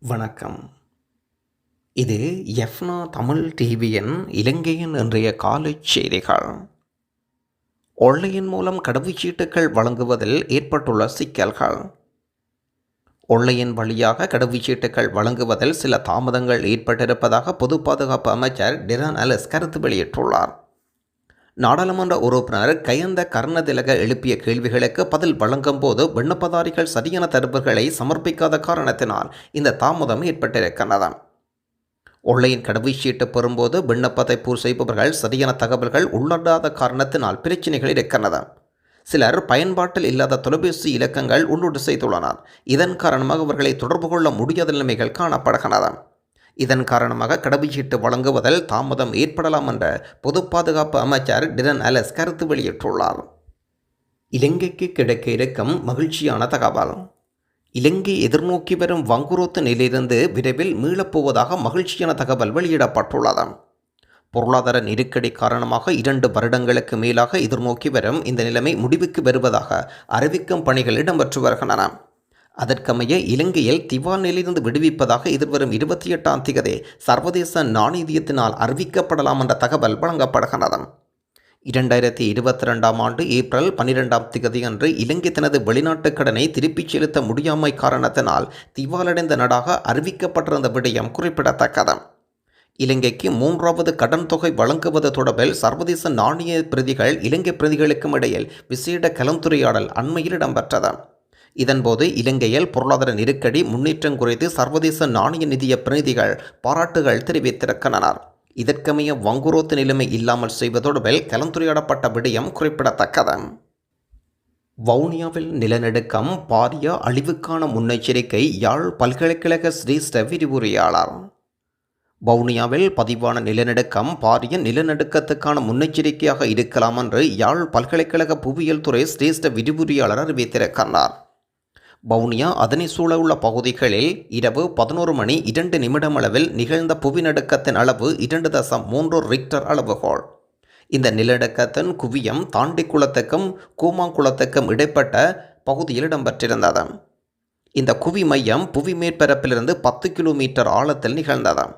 வணக்கம். இது எஃப்னா தமிழ் டிவியின் இலங்கையின் இன்றைய காலைச் செய்திகள். ஒள்ளையின் மூலம் கடவுச்சீட்டுகள் வழங்குவதில் ஏற்பட்டுள்ள சிக்கல்கள். ஒள்ளையின் வழியாக கடவுச்சீட்டுகள் வழங்குவதில் சில தாமதங்கள் ஏற்பட்டிருப்பதாக பொது பாதுகாப்பு அமைச்சர் டிரான் அலஸ் கருத்து வெளியிட்டுள்ளார். நாடாளுமன்ற உறுப்பினர் கயந்த கர்ணதிலக எழுப்பிய கேள்விகளுக்கு பதில் வழங்கும் போது விண்ணப்பதாரிகள் சரியான தடுப்புகளை சமர்ப்பிக்காத காரணத்தினால் இந்த தாமதம் ஏற்பட்டிருக்கின்றது ஒன்லைன் கடவுச்சீட்டு பெறும்போது விண்ணப்பத்தை பூர் செய்பவர்கள் சரியான தகவல்கள் உள்ளடாத காரணத்தினால் பிரச்சினைகள் இருக்கின்றன. சிலர் பயன்பாட்டில் இல்லாத தொலைபேசி இலக்கங்கள் உள்ளீடு செய்துள்ளனர் இதன் காரணமாக அவர்களை தொடர்பு கொள்ள முடியாத நிலைமைகள் காணப்படுகின்றன. இதன் காரணமாக கடவுச்சீட்டு வழங்குவதில் தாமதம் ஏற்படலாம் என்ற பொது பாதுகாப்பு அமைச்சர் டிரன் அலஸ் கருத்து வெளியிட்டுள்ளார். இலங்கைக்கு கிடைக்க இருக்கும் மகிழ்ச்சியான தகவல். இலங்கை எதிர்நோக்கி வரும் வங்குரோத்து நிலையிலிருந்து விரைவில் மீளப்போவதாக மகிழ்ச்சியான தகவல் வெளியிடப்பட்டுள்ளது. பொருளாதார நெருக்கடி காரணமாக இரண்டு வருடங்களுக்கு மேலாக எதிர்நோக்கி வரும் இந்த நிலைமை முடிவுக்கு வருவதாக அறிவிக்கும் பணிகள் இடம்பெற்று வருகின்றன. அதற்கமைய இலங்கையில் திவால் நிலையிலிருந்து விடுவிப்பதாக எதிர்வரும் இருபத்தி எட்டாம் திகதி சர்வதேச நாணயத்தினால் அறிவிக்கப்படலாம் என்ற தகவல் வழங்கப்படுகின்றது இரண்டாயிரத்தி இருபத்தி ரெண்டாம் ஆண்டு ஏப்ரல் பனிரெண்டாம் திகதி அன்று இலங்கை தனது வெளிநாட்டு கடனை திருப்பிச் செலுத்த முடியாமை காரணத்தினால் திவாலடைந்த நாடாக அறிவிக்கப்பட்டிருந்த விடயம் குறிப்பிடத்தக்கது. இலங்கைக்கு மூன்றாவது கடன் தொகை வழங்குவது தொடர்பில் சர்வதேச நாணய பிரதிகள் இலங்கை பிரதிகளுக்கும் இடையில் விசேட கலந்துரையாடல் அண்மையில் இடம்பெற்றது. இதன்போது இலங்கையில் பொருளாதார நெருக்கடி முன்னேற்றம் குறித்து சர்வதேச நாணய நிதிய பிரதிநிதிகள் பாராட்டுகள் தெரிவித்திருக்கின்றனர். இதற்கமைய வங்குரோத்து நிலைமை இல்லாமல் செய்வதோடுபில் கலந்துரையாடப்பட்ட விடயம் குறிப்பிடத்தக்கது. வவுனியாவில் நிலநடுக்கம் பாரிய அழிவுக்கான முன்னெச்சரிக்கை யாழ் பல்கலைக்கழக சிரேஷ்ட விரிவுரையாளர். வவுனியாவில் பதிவான நிலநடுக்கம் பாரிய நிலநடுக்கத்துக்கான முன்னெச்சரிக்கையாக இருக்கலாம் என்று யாழ் பல்கலைக்கழக புவியியல் துறை சிரேஷ்ட விரிவுரையாளர் அறிவித்திருக்கிறார் வவுனியா அதனை சூழவுள்ள பகுதிகளில் இரவு பதினோரு மணி இரண்டு நிமிடம் அளவில் நிகழ்ந்த புவிநடுக்கத்தின் அளவு இரண்டு தசம் மூன்று ரிக்டர் அளவுகோல். இந்த நிலநடுக்கத்தின் குவியம் தாண்டிக்குளத்துக்கும் கூமாங்குளத்துக்கும் இடைப்பட்ட பகுதியில் இடம்பெற்றிருந்தது இந்த குவி மையம் புவி மேற்பரப்பிலிருந்து பத்து கிலோமீட்டர் ஆழத்தில் நிகழ்ந்ததாம்.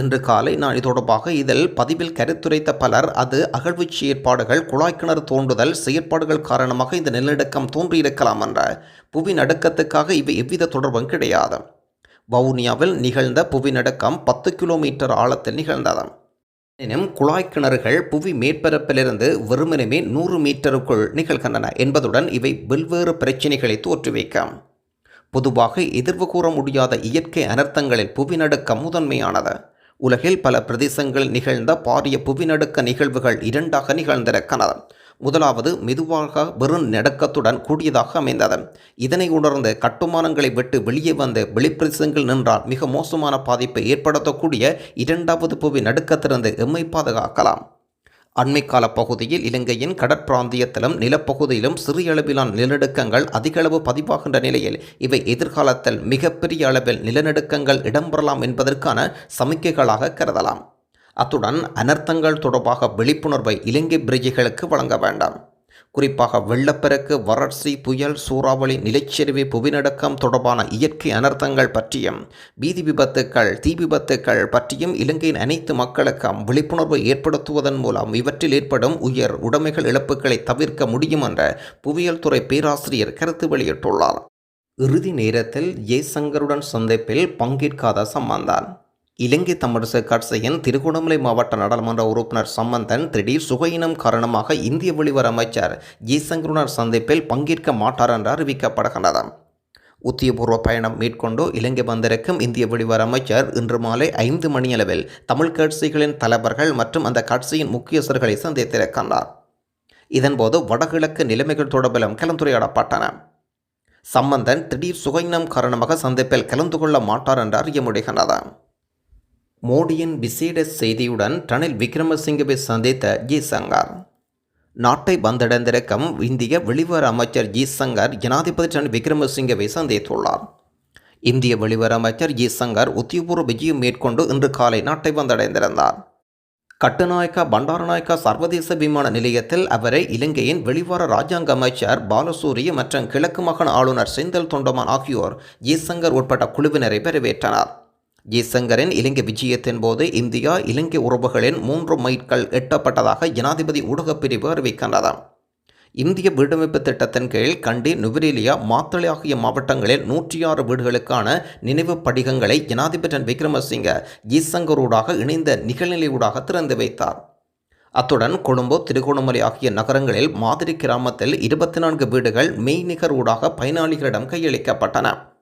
இன்று காலை நான் இது தொடர்பாக இதில் பதிவில் கருத்துரைத்த பலர் அது அகழ்வுச் செயற்பாடுகள் குழாய்க்கிணறு தோன்றுதல் தோண்டுதல் செயற்பாடுகள் காரணமாக இந்த நிலநடுக்கம் தோன்றியிருக்கலாம் என்ற புவி நடுக்கத்துக்காக இவை எவ்வித தொடர்பும் கிடையாது. வவுனியாவில் நிகழ்ந்த புவி நடுக்கம் பத்து கிலோமீட்டர் ஆழத்தில் நிகழ்ந்தது. எனினும் குழாய்க்கிணறுகள் புவி மேற்பரப்பிலிருந்து வெறுமனமே நூறு மீட்டருக்குள் நிகழ்கின்றன என்பதுடன் இவை வெவ்வேறு பிரச்சினைகளை தோற்றுவிக்கும். பொதுவாக எதிர்வு கூற முடியாத இயற்கை அனர்த்தங்களில் புவிநடுக்கம் முதன்மையானது. உலகில் பல பிரதேசங்களில் நிகழ்ந்த பாரிய புவிநடுக்க நிகழ்வுகள் இரண்டாக நிகழ்ந்திருக்கின்றன முதலாவது மெதுவாக வெறும் நடக்கத்துடன் கூடியதாக அமைந்தது. இதனை உணர்ந்து கட்டுமானங்களை விட்டு வெளியே வந்து வெளிப்பிரதேசங்கள் நின்றால் மிக மோசமான பாதிப்பை ஏற்படுத்தக்கூடிய இரண்டாவது புவி நடுக்கத்திலிருந்து எம்மை பாதுகாக்கலாம். அண்மைக்கால பகுதியில் இலங்கையின் கடற்பிராந்தியத்திலும் நிலப்பகுதியிலும் சிறிய அளவிலான நிலநடுக்கங்கள் அதிகளவு பதிவாகின்ற நிலையில் இவை எதிர்காலத்தில் மிகப்பெரிய அளவில் நிலநடுக்கங்கள் இடம்பெறலாம் என்பதற்கான சமிக்கைகளாக கருதலாம். அத்துடன் அனர்த்தங்கள் தொடர்பாக விழிப்புணர்வை இலங்கை பிரஜைகளுக்கு வழங்க வேண்டாம். குறிப்பாக வெள்ளப்பெருக்கு வறட்சி புயல் சூறாவளி நிலச்சரிவு புவிநடுக்கம் தொடர்பான இயற்கை அனர்த்தங்கள் பற்றியும் வீதி விபத்துக்கள் தீ விபத்துக்கள் பற்றியும் இலங்கையின் அனைத்து மக்களுக்கும் விழிப்புணர்வை ஏற்படுத்துவதன் மூலம் இவற்றில் ஏற்படும் உயர் உடைமைகள் இழப்புகளை தவிர்க்க முடியும் என்ற புவியியல் துறை பேராசிரியர் கருத்து வெளியிட்டுள்ளார். இறுதி நேரத்தில் ஜெய்சங்கருடன் சந்திப்பில் பங்கேற்காத சம்பந்தான். இலங்கை தமிழரசு கட்சியின் திருகோணமலை மாவட்ட நாடாளுமன்ற உறுப்பினர் சம்பந்தன் திடீர் சுகையினம் காரணமாக இந்திய வெளிவர அமைச்சர் ஜெய்சங்கருடன் சந்திப்பில் பங்கேற்க மாட்டார் என்று அறிவிக்கப்படுகின்றது. உத்தியபூர்வ பயணம் மேற்கொண்டு இலங்கை வந்திருக்கும் இந்திய வெளிவர அமைச்சர் இன்று மாலை ஐந்து மணியளவில் தமிழ் கட்சிகளின் தலைவர்கள் மற்றும் அந்த கட்சியின் முக்கியஸ்தர்களை சந்தித்திருக்கின்றார். இதன்போது வடகிழக்கு நிலைமைகள் தொடர்பிலும் கலந்துரையாடப்பட்டன. சம்பந்தன் திடீர் சுகையினம் காரணமாக சந்திப்பில் கலந்து கொள்ள மாட்டார் என்று அறிய முடிகின்றது மோடியின் விசேட செய்தியுடன் ரணில் விக்ரமசிங்கவை சந்தித்த ஜிசங்கர் நாட்டை வந்தடைந்திருக்கும் இந்திய வெளிவர அமைச்சர் ஜிசங்கர் ஜனாதிபதி ரணில் விக்ரமசிங்கவை சந்தித்துள்ளார். இந்திய வெளிவர அமைச்சர் ஜிசங்கர் உத்தியபூர்வ விஜயம் மேற்கொண்டு இன்று காலை நாட்டை வந்தடைந்திருந்தார். கட்டுநாயக்கா பண்டாரநாயக்கா சர்வதேச விமான நிலையத்தில் அவரை இலங்கையின் வெளிவார ராஜாங்க அமைச்சர் பாலசூரிய மற்றும் கிழக்கு மகன் ஆளுநர் செந்தல் தொண்டமான் ஆகியோர் ஜெய்சங்கர் உட்பட்ட குழுவினரை வரவேற்றனர். ஜெய்சங்கரின் இலங்கை விஜயத்தின் போது இந்தியா இலங்கை உறவுகளின் மூன்று மைல்கள் எட்டப்பட்டதாக ஜனாதிபதி ஊடகப் பிரிவு அறிவிக்கின்றது. இந்திய வீடமைப்பு திட்டத்தின் கீழ் கண்டி நுவரேலியா மாத்தளை ஆகிய மாவட்டங்களில் நூற்றி ஆறு வீடுகளுக்கான நினைவு படிகங்களை ஜனாதிபதி விக்ரமசிங்க ஜீசங்கரூடாக இணைந்த நிகழ்நிலையூடாக திறந்து வைத்தார். அத்துடன் கொழும்பு திருகோணமலை ஆகிய நகரங்களில் மாதிரி கிராமத்தில் இருபத்தி நான்கு வீடுகள் மெய்நிகர் ஊடாக பயனாளிகளிடம் கையளிக்கப்பட்டன.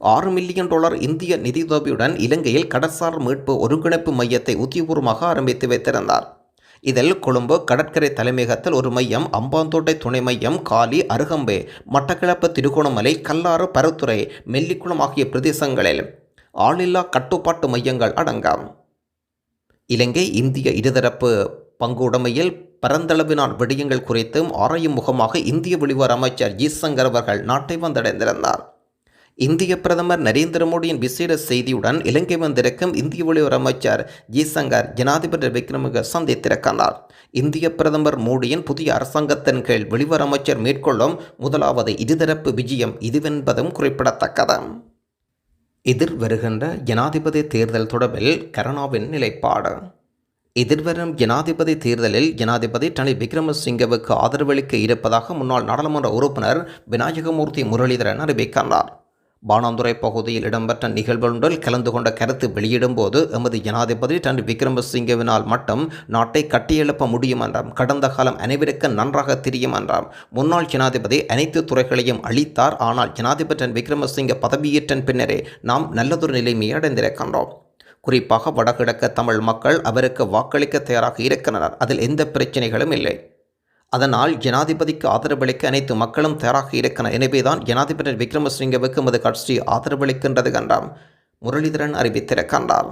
ஆறு மில்லியன் டாலர் இந்திய நிதியுதவியுடன் இலங்கையில் கடற்சார் மீட்பு ஒருங்கிணைப்பு மையத்தை உத்தியபூர்வமாக ஆரம்பித்து வைத்திருந்தார். இதில் கொழும்பு கடற்கரை தலைமையகத்தில் ஒரு மையம் அம்பாந்தோட்டை துணை மையம் காலி அருகம்பே மட்டக்களப்பு திருகோணமலை கல்லாறு பருத்துறை மெல்லிக்குளம் ஆகிய பிரதேசங்களில் ஆளில்லா கட்டுப்பாட்டு மையங்கள் அடங்கும். இலங்கை இந்திய இருதரப்பு பங்குடைமையில் பரந்தளவினால் விடயங்கள் குறித்தும் ஆராயும் முகமாக இந்திய வெளிவார அமைச்சர் ஜி சங்கர் அவர்கள் நாட்டை வந்தடைந்திருந்தார். இந்திய பிரதமர் நரேந்திர மோடியின் விசேட செய்தியுடன் இலங்கை வந்திருக்கும் இந்திய வெளியுறவு அமைச்சர் ஜெய்சங்கர் ஜனாதிபதி விக்ரமக சந்தித்திருக்கிறார் இந்திய பிரதமர் மோடியின் புதிய அரசாங்கத்தின் கீழ் வெளிவர அமைச்சர் மேற்கொள்ளும் முதலாவது இருதரப்பு விஜயம் இதுவென்பதும் குறிப்பிடத்தக்கது. எதிர் வருகின்ற ஜனாதிபதி தேர்தல் தொடர்பில் கருணாவின் நிலைப்பாடு. எதிர்வரும் ஜனாதிபதி தேர்தலில் ஜனாதிபதி ரணில் விக்ரமசிங்கவுக்கு ஆதரவளிக்க இருப்பதாக முன்னாள் நாடாளுமன்ற உறுப்பினர் விநாயகமூர்த்தி முரளிதரன் அறிவிக்கின்றார். பானாந்துறை பகுதியில் இடம்பெற்ற நிகழ்வொன்றில் கலந்து கொண்ட கருத்து வெளியிடும்போது எமது ஜனாதிபதி டன் விக்ரமசிங்கவினால் மட்டும் நாட்டை கட்டியெழுப்ப முடியும் என்றாம் கடந்த காலம் அனைவருக்கும் நன்றாக தெரியும் என்றாம் முன்னாள் ஜனாதிபதி அனைத்து துறைகளையும் அளித்தார் ஆனால் ஜனாதிபதி டன் விக்ரமசிங்க பதவியேற்றன் பின்னரே நாம் நல்லதொரு நிலைமையை அடைந்திருக்கின்றோம். குறிப்பாக வடகிழக்கு தமிழ் மக்கள் அவருக்கு வாக்களிக்க தயாராக இருக்கின்றனர். அதில் எந்த பிரச்சனைகளும் இல்லை. அதனால் ஜனாதிபதிக்கு ஆதரவளிக்க அனைத்து மக்களும் தயாராக இருக்கின்றனர். எனவேதான் ஜனாதிபதி விக்ரமசிங்கவுக்கு மது கட்சி ஆதரவளிக்கின்றது என்றாம். முரளிதரன் அறிவித்திருக்கின்றார்.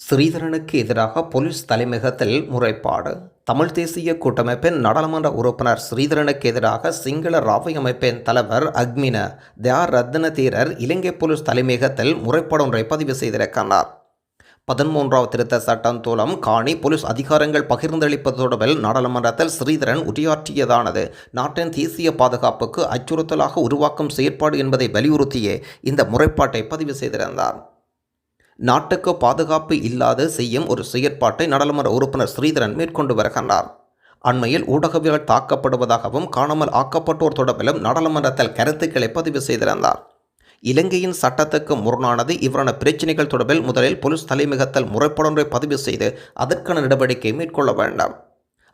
ஸ்ரீதரனுக்கு எதிராக போலீஸ் தலைமையகத்தில் முறைப்பாடு. தமிழ் தேசிய கூட்டமைப்பின் நாடாளுமன்ற உறுப்பினர் ஸ்ரீதரனுக்கு எதிராக சிங்கள ராவை அமைப்பின் தலைவர் அக்மின தியா ரத்ன தீரர் இலங்கை போலீஸ் தலைமையகத்தில் முறைப்பாடு ஒன்றை பதிவு செய்திருக்கிறார் பதிமூன்றாவது திருத்த சட்டம் மூலம் காணி போலீஸ் அதிகாரங்கள் பகிர்ந்தளிப்பது தொடர்பில் நாடாளுமன்றத்தில் ஸ்ரீதரன் உரையாற்றியதானது. நாட்டின் தேசிய பாதுகாப்புக்கு அச்சுறுத்தலாக உருவாக்கும் செயற்பாடு என்பதை வலியுறுத்தியே இந்த முறைப்பாட்டை பதிவு செய்திருந்தார். நாட்டுக்கு பாதுகாப்பு இல்லாது செய்யும் ஒரு செயற்பாட்டை நாடாளுமன்ற உறுப்பினர் ஸ்ரீதரன் மேற்கொண்டு வருகின்றார். அண்மையில் ஊடகவியல் தாக்கப்படுவதாகவும் காணாமல் ஆக்கப்பட்டோர் தொடர்பிலும் நாடாளுமன்றத்தில் கருத்துக்களை பதிவு செய்திருந்தார். இலங்கையின் சட்டத்துக்கு முரணானது இவரான பிரச்சினைகள் தொடர்பில் முதலில் போலீஸ் தலைமையகத்தில் முறைப்பாடொன்றை பதிவு செய்து அதற்கான நடவடிக்கை மேற்கொள்ள வேண்டாம்.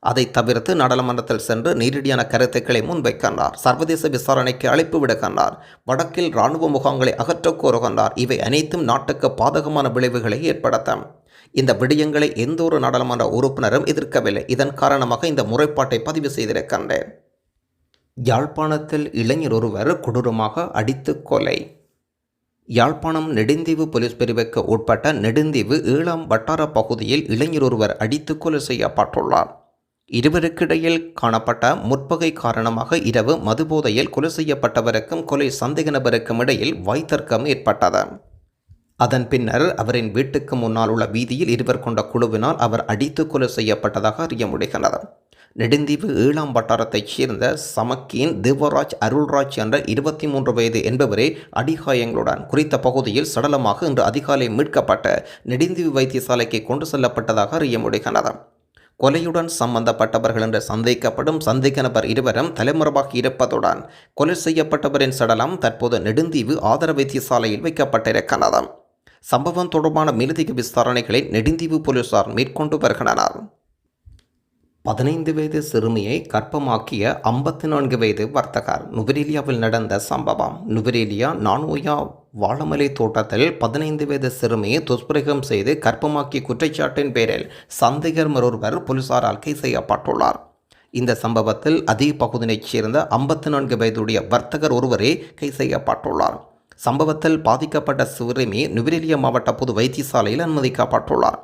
அதை தவிர்த்து நாடாளுமன்றத்தில் சென்று நேரடியான கருத்துக்களை முன்வைக்கின்றார். சர்வதேச விசாரணைக்கு அழைப்பு விடுகின்றார் வடக்கில் இராணுவ முகாம்களை அகற்றக் கோருகின்றார். இவை அனைத்தும் நாட்டுக்கு பாதகமான விளைவுகளை ஏற்படுத்தும். இந்த விடயங்களை எந்த ஒரு நாடாளுமன்ற உறுப்பினரும் எதிர்க்கவில்லை. இதன் காரணமாக இந்த முறைப்பாட்டை பதிவு செய்திருக்கின்றேன். யாழ்ப்பாணத்தில் இளைஞர் ஒருவர் கொடூரமாக அடித்து கொலை. யாழ்ப்பாணம் நெடுந்தீவு போலீஸ் பிரிவுக்கு உட்பட்ட நெடுந்தீவு ஏழாம் வட்டார பகுதியில் இளைஞர் ஒருவர் அடித்து கொலை செய்யப்பட்டுள்ளார். இருவருக்கிடையில் காணப்பட்ட முற்பகை காரணமாக இரவு மதுபோதையில் கொலை செய்யப்பட்டவருக்கும் கொலை சந்தேக நபருக்கும் இடையில் வாய்த்தர்க்கம் ஏற்பட்டது. அதன் பின்னர் அவரின் வீட்டுக்கு முன்னால் உள்ள வீதியில் இருவர் கொண்ட குழுவினால் அவர் அடித்து கொலை செய்யப்பட்டதாக அறிய முடிகிறது. நெடுந்தீவு ஏழாம் வட்டாரத்தைச் சேர்ந்த சமக்கீன் தேவராஜ் அருள்ராஜ் என்ற இருபத்தி மூன்று வயது என்பவரே அடிகாயங்களுடன் குறித்த பகுதியில் சடலமாக இன்று அதிகாலை மீட்கப்பட்ட நெடுந்தீவு வைத்தியசாலைக்கு கொண்டு செல்லப்பட்டதாக அறிய முடிகிறது கொலையுடன் சம்பந்தப்பட்டவர்கள் என்று சந்தேகப்படும் சந்தேக நபர் இருவரும் தலைமறைவாகி இருப்பதுடன் கொலை செய்யப்பட்டவரின் சடலம் தற்போது நெடுந்தீவு ஆதர வைத்தியசாலையில் வைக்கப்பட்டிருக்கிறது சம்பவம் தொடர்பான மேலதிக விசாரணைகளை நெடுந்தீவு போலீசார் மேற்கொண்டு வருகின்றனர். பதினைந்து வயது சிறுமியை கர்ப்பமாக்கிய ஐம்பத்தி நான்கு வயது வர்த்தகர். நுவரேலியாவில் நடந்த சம்பவம். நுவரேலியா நானோயா வாழமலை தோட்டத்தில் பதினைந்து வயது சிறுமியை துஷ்பிரகம் செய்து கர்ப்பமாக்கிய குற்றச்சாட்டின் பேரில் சந்தேகர் ஒருவர் போலீசாரால் கைது செய்யப்பட்டுள்ளார். இந்த சம்பவத்தில் அதே பகுதியைச் சேர்ந்த ஐம்பத்தி நான்கு வயதுடைய வர்த்தகர் ஒருவரே கைது செய்யப்பட்டுள்ளார். சம்பவத்தில் பாதிக்கப்பட்ட சிறுமி நுவரேலியா மாவட்ட பொது வைத்தியசாலையில் அனுமதிக்கப்பட்டுள்ளார்.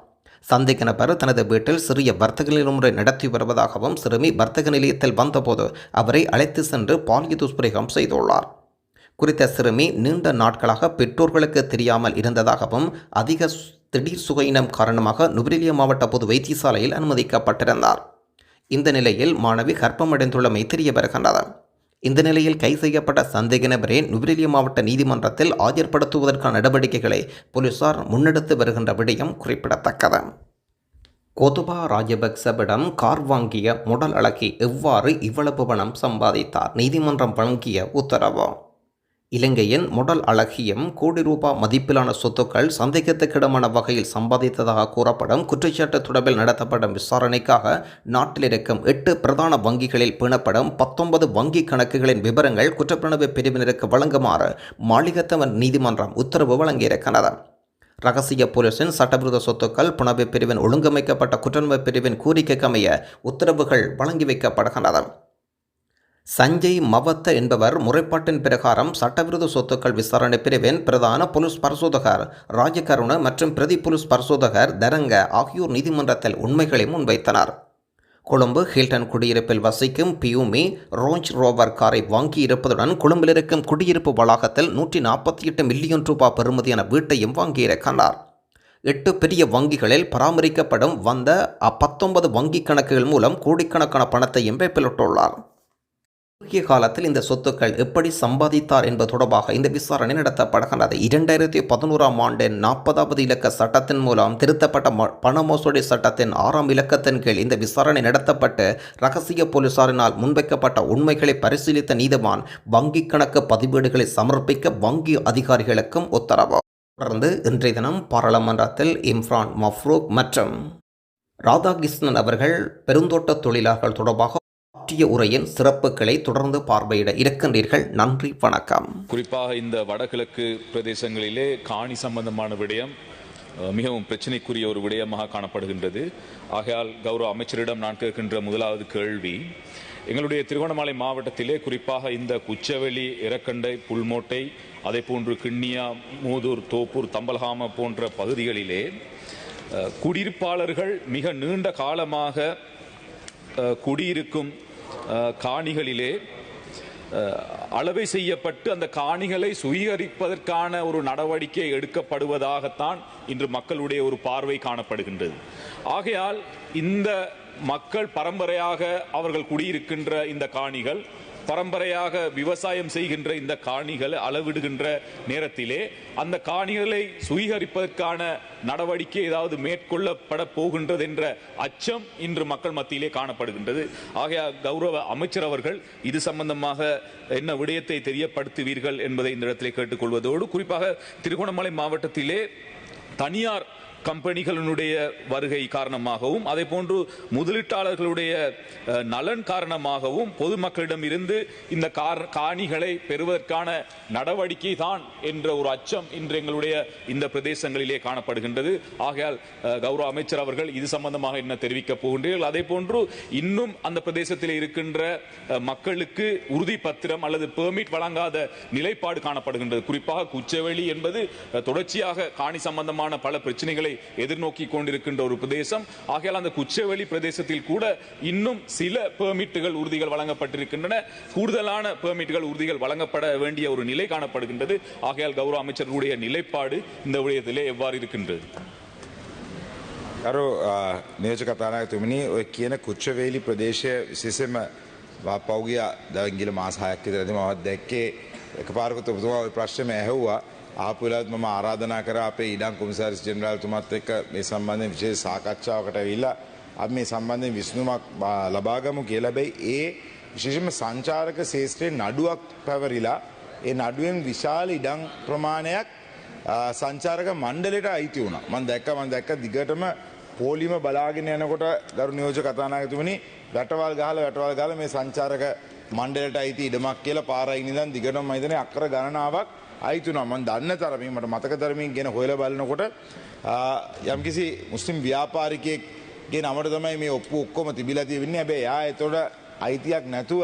சந்தேக நபர் தனது வீட்டில் சிறிய வர்த்தக நிலைமுறை நடத்தி வருவதாகவும் சிறுமி வர்த்தக நிலையத்தில் வந்தபோது அவரை அழைத்து சென்று பாலிய துஷ்பிரயோகம் செய்துள்ளார். குறித்த சிறுமி நீண்ட நாட்களாக பெற்றோர்களுக்கு தெரியாமல் இருந்ததாகவும் அதிக திடீர் சுகையினம் காரணமாக நுவரெலியா மாவட்ட பொது வைத்தியசாலையில் அனுமதிக்கப்பட்டிருந்தார். இந்த நிலையில் மாணவி கர்ப்பமடைந்துள்ளமை தெரிய வருகின்றது இந்த நிலையில் கை செய்யப்பட்ட சந்தேக நபரை நுவரெலியா மாவட்ட நீதிமன்றத்தில் ஆஜர்படுத்துவதற்கான நடவடிக்கைகளை போலீசார் முன்னெடுத்து வருகின்ற விடயம் குறிப்பிடத்தக்கது. கோதுபா ராஜபக்சவிடம் கார் வாங்கிய முடல் அழகி எவ்வாறு இவ்வளவு பணம் சம்பாதித்தார்? நீதிமன்றம் வழங்கிய உத்தரவு. இலங்கையின் முடல் அழகியம் கோடி ரூபாய் மதிப்பிலான சொத்துக்கள் சந்தேகத்துக்கிடமான வகையில் சம்பாதித்ததாக கூறப்படும் குற்றச்சாட்டு தொடர்பில் நடத்தப்படும் விசாரணைக்காக நாட்டில் இருக்கும் எட்டு பிரதான வங்கிகளில் பிணப்படும் பத்தொன்பது வங்கி கணக்குகளின் விவரங்கள் குற்றப்புலனாய்வு பிரிவினருக்கு வழங்குமாறு மாளிகத்தவன் நீதிமன்றம் உத்தரவு வழங்கியிருக்கிறது. ரகசிய போலீசின் சட்டவிரோத சொத்துக்கள் புனவு பிரிவின் ஒழுங்கமைக்கப்பட்ட குற்றநுட்ப பிரிவின் கோரிக்கைக்கமைய உத்தரவுகள் வழங்கி வைக்கப்படுகின்றன. சஞ்சய் மவத்த என்பவர் முறைப்பாட்டின் பிரகாரம் சட்டவிரோத சொத்துக்கள் விசாரணை பிரிவின் பிரதான போலீஸ் பரிசோதகர் ராஜகருண மற்றும் பிரதி போலீஸ் பரிசோதகர் தரங்க ஆகியோர் நீதிமன்றத்தில் உண்மைகளை முன்வைத்தனர். கொழும்பு ஹில்டன் குடியிருப்பில் வசிக்கும் பியூமி ரோஞ்ச் ரோவர் காரை வாங்கியிருப்பதுடன் கொழும்பில் இருக்கும் குடியிருப்பு வளாகத்தில் நூற்றி நாற்பத்தி எட்டு மில்லியன் ரூபாய் பெறுமதியான வீட்டையும் வாங்கியிருக்கிறார் எட்டு பெரிய வங்கிகளில் பராமரிக்கப்படும் வந்த அப்பத்தொன்பது வங்கி கணக்குகள் மூலம் கோடிக்கணக்கான பணத்தையும் வைப்பிலிட்டுள்ளார் குறுகிய காலத்தில் இந்த சொத்துக்கள் எப்படி சம்பாதித்தார் என்பது தொடர்பாக இந்த விசாரணை நடத்தப்படுகின்றது இரண்டாயிரத்தி பதினோராம் ஆண்டின் நாற்பதாவது இலக்க சட்டத்தின் மூலம் திருத்தப்பட்ட பண மோசடி சட்டத்தின் ஆறாம் இலக்கத்தின் கீழ் இந்த விசாரணை நடத்தப்பட்டு ரகசிய போலீசாரினால் முன்வைக்கப்பட்ட உண்மைகளை பரிசீலித்த நீதிவான் வங்கிக் கணக்கு பதிவேடுகளை சமர்ப்பிக்க வங்கி அதிகாரிகளுக்கும் உத்தரவு. தொடர்ந்து இன்றைய தினம் பாராளுமன்றத்தில் இம்ரான் மஃப்ரூக் மற்றும் ராதாகிருஷ்ணன் அவர்கள் பெருந்தோட்ட தொழிலாளர்கள் தொடர்பாக ஆற்றிய உரையின் சிறப்புகளை தொடர்ந்து பார்வையிட இருக்கின்றீர்கள். நன்றி வணக்கம். குறிப்பாக இந்த வடகிழக்கு பிரதேசங்களிலே காணி சம்பந்தமான விடயம் மிகவும் பிரச்சனைக்குரிய ஒரு விடயமாக காணப்படுகின்றது. ஆகையால் கௌரவ அமைச்சரிடம் நான் கேட்கின்ற முதலாவது கேள்வி எங்களுடைய திருகோணமலை மாவட்டத்திலே குறிப்பாக இந்த குச்சவெளி இறக்கண்டை புல்மோட்டை அதே போன்று கிண்ணியா மூதூர் தோப்பூர் தம்பல்காம போன்ற பகுதிகளிலே குடியிருப்பாளர்கள் மிக நீண்ட காலமாக குடியிருக்கும் காணிகளிலே அளவை செய்யப்பட்டு அந்த காணிகளை சுவீகரிப்பதற்கான ஒரு நடவடிக்கை எடுக்கப்படுவதாகத்தான் இன்று மக்களுடைய ஒரு பார்வை காணப்படுகின்றது. ஆகையால் இந்த மக்கள் பரம்பரையாக அவர்கள் குடியிருக்கின்ற இந்த காணிகள் பரம்பரையாக விவசாயம் செய்கின்ற இந்த காணிகள் அளவிடுகின்ற நேரத்திலே அந்த காணிகளை சுவீகரிப்பதற்கான நடவடிக்கை ஏதாவது மேற்கொள்ளப்பட போகின்றது என்ற அச்சம் இன்று மக்கள் மத்தியிலே காணப்படுகின்றது. ஆகையா கௌரவ அமைச்சர் அவர்கள் இது சம்பந்தமாக என்ன விடயத்தை தெரியப்படுத்துவீர்கள் என்பதை இந்த இடத்திலே கேட்டுக்கொள்வதோடு குறிப்பாக திருகோணமலை மாவட்டத்திலே தனியார் கம்பெனிகளினுடைய வருகை காரணமாகவும் அதே போன்று முதலீட்டாளர்களுடைய நலன் காரணமாகவும் பொதுமக்களிடம் இருந்து இந்த கார் காணிகளை பெறுவதற்கான நடவடிக்கை தான் என்ற ஒரு அச்சம் இன்று எங்களுடைய இந்த பிரதேசங்களிலே காணப்படுகின்றது. ஆகையால் கௌரவ அமைச்சர் அவர்கள் இது சம்பந்தமாக என்ன தெரிவிக்க போகின்றீர்கள்? அதே போன்று இன்னும் அந்த பிரதேசத்தில் இருக்கின்ற மக்களுக்கு உறுதி பத்திரம் அல்லது பெர்மிட் வழங்காத நிலைப்பாடு காணப்படுகின்றது. குறிப்பாக குச்சவெளி என்பது தொடர்ச்சியாக காணி சம்பந்தமான பல பிரச்சனைகளை எதிர்நோக்கி கொண்டிருக்கின்ற ஒரு பிரதேசம் ஆகையால் அந்த குச்சவெளி பிரதேசத்தில் கூட இன்னும் சில பெர்மிட்டுகள் உறுதிகள் வழங்கப்பட்டிருக்கின்றன கூடுதலான பெர்மிட்டுகள் உறுதிகள் வழங்கப்பட வேண்டிய ஒரு நிலை காணப்படுகின்றது ஆகையால் கௌரவ அமைச்சர்களுடைய நிலைப்பாடு இந்த விடயத்திலே எவ்வாறு இருக்கின்றது අරු නියෝජ කතානායකතුමනි ඔය කියන කුච්චවේලි ප්‍රදේශය විශේෂම පෞගිය දවංගිල මාසායක් විතරද මවත් දැක්කේ එක පාරකුත් ඔබතුමා ඔය ප්‍රශ්නම ඇහුවා ආපු වෙලාවත් මම ආරාධනා කර අපේ ඉඩම් කොමසාරිස් ජෙනරාල්තුමත් එක්ක මේ සම්බන්ධයෙන් විශේෂ සාකච්ඡාවකට ඇවිල්ලා අපි මේ සම්බන්ධයෙන් විසඳුමක් බා- ලබාගමු කියලා. හැබැයි ඒ විශේෂම සංචාරක ශේෂ්ත්‍රයේ නඩුවක් පැවරිලා ඒ නඩුවෙන් විශාල ඉඩම් ප්‍රමාණයක් ආ, සංචාරක මණ්ඩලට අයිති වුණ. මන් දැක්ක මන් දැක්ක දිගටම පෝලිම බලාගෙන යනකොට ගරු නියෝජ කතානාගතුමනි වැටවල් ගහල වැටවල් ගල මේ සංචාරක මණ්ඩලට අයිති ඉඩමක් කියල පාරයිනිදන් දිගටම මයිතන අක්කර ගණනාවක් අයිතුනා මන් දන්න තරමීමට මතක තරමින් ගෙන හොයල බලනකොට ආ, යම්කිසි මුස්ලිම් ව්‍යාපාරිකයෙක්ගේ නමට තමයි මේ ඔප්පු ඔක්කොම තිබිලතිය වෙන්නේ හැබේ යා එතොට අයිතියක් නැතුව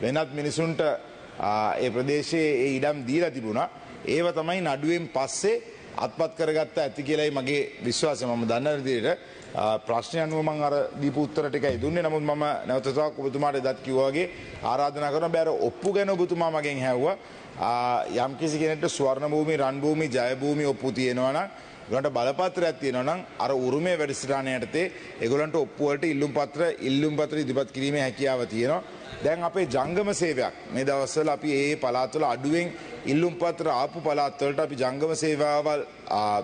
වෙනත් මිනිසුන්ට ආ, ඒ ප්‍රදේශයේ ඒ ඉඩම් දීලා තිබුණා. ඒව තමයි නඩුවෙන් පස්සේ අත්පත් කරගත්ත ඇති කියලයි මගේ විශ්වාසය. මම දන්න විදිහට ප්‍රශ්නය අනුව මං අර දීපු උත්තර ටිකයි දුන්නේ. නමුත් මම නැවතතාවක් ඔබතුමාට දත් කිව්වාගේ ආරාධනා කරන බෑර ඔප්පු ගැන ඔබතුමා මගෙන් හැව්වා යම් කිසි කෙනෙට ස්වර්ණ භූමි රන් භූමි ජය භූමි ඔප්පු තියෙනවා නම් ඒගොල්ලන්ට බලපත්‍රයක් තියෙනවා නම් අර උරුමය වැඩසටහන යටතේ ඒගොල්ලන්ට ඔප්පුවලට ඉල්ලුම් පත්‍ර ඉල්ලුම් පත්‍ර ඉදිරිපත් කිරීමේ හැකියාව තියෙනවා. දැන් අපේ ජංගම සේවයක් මේ දවස්වල අපි ඒ පළාත්වල අඩුවෙන් ඉල්ලුම් පත්‍ර ආපු පළාත්වලට අපි ජංගම සේවාවල් ආ,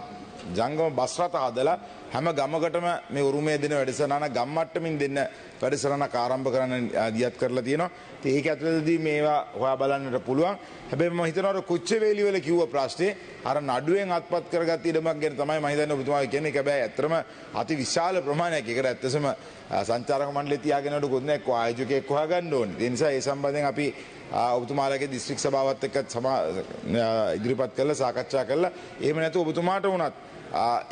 ජංගම බස් රථ හදලා හැම ගමකටම මේ උරුමය දෙන වැඩසටහන ගම්මට්ටමින් දෙන්න වැඩසටහනක් ආරම්භ කරන්න දියත් කරලා තියෙනවා. ඉතින් ඒක ඇතුළතදී මේවා හොයා බලන්නට පුළුවන්. හැබැයි මම හිතනවා අර කුච්චවේලි වල කිව්ව ප්‍රශ්නේ අර නඩුවෙන් අත්පත් කරගත් ඉඩමක් ගැන තමයි මම හිතන්නේ ඔබතුමා කියන්නේ. ඒක හැබැයි ඇත්තටම අති විශාල ප්‍රමාණයක්. ඒකට ඇත්තටම අ, සංචාරක මණ්ඩලය තියාගෙන යනකොට නෑ කො ආයෝජකයෙක් හොයාගන්න ඕනේ. ඒ නිසා ඒ සම්බන්ධයෙන් අපි ආ, ඔබතුමාලගේ දිස්ත්‍රික් සභාවත් එක්ක සමා ආ, ඉදිරිපත් කරලා සාකච්ඡා කරලා එහෙම නැතු ඔබතුමාට වුණත් ආ,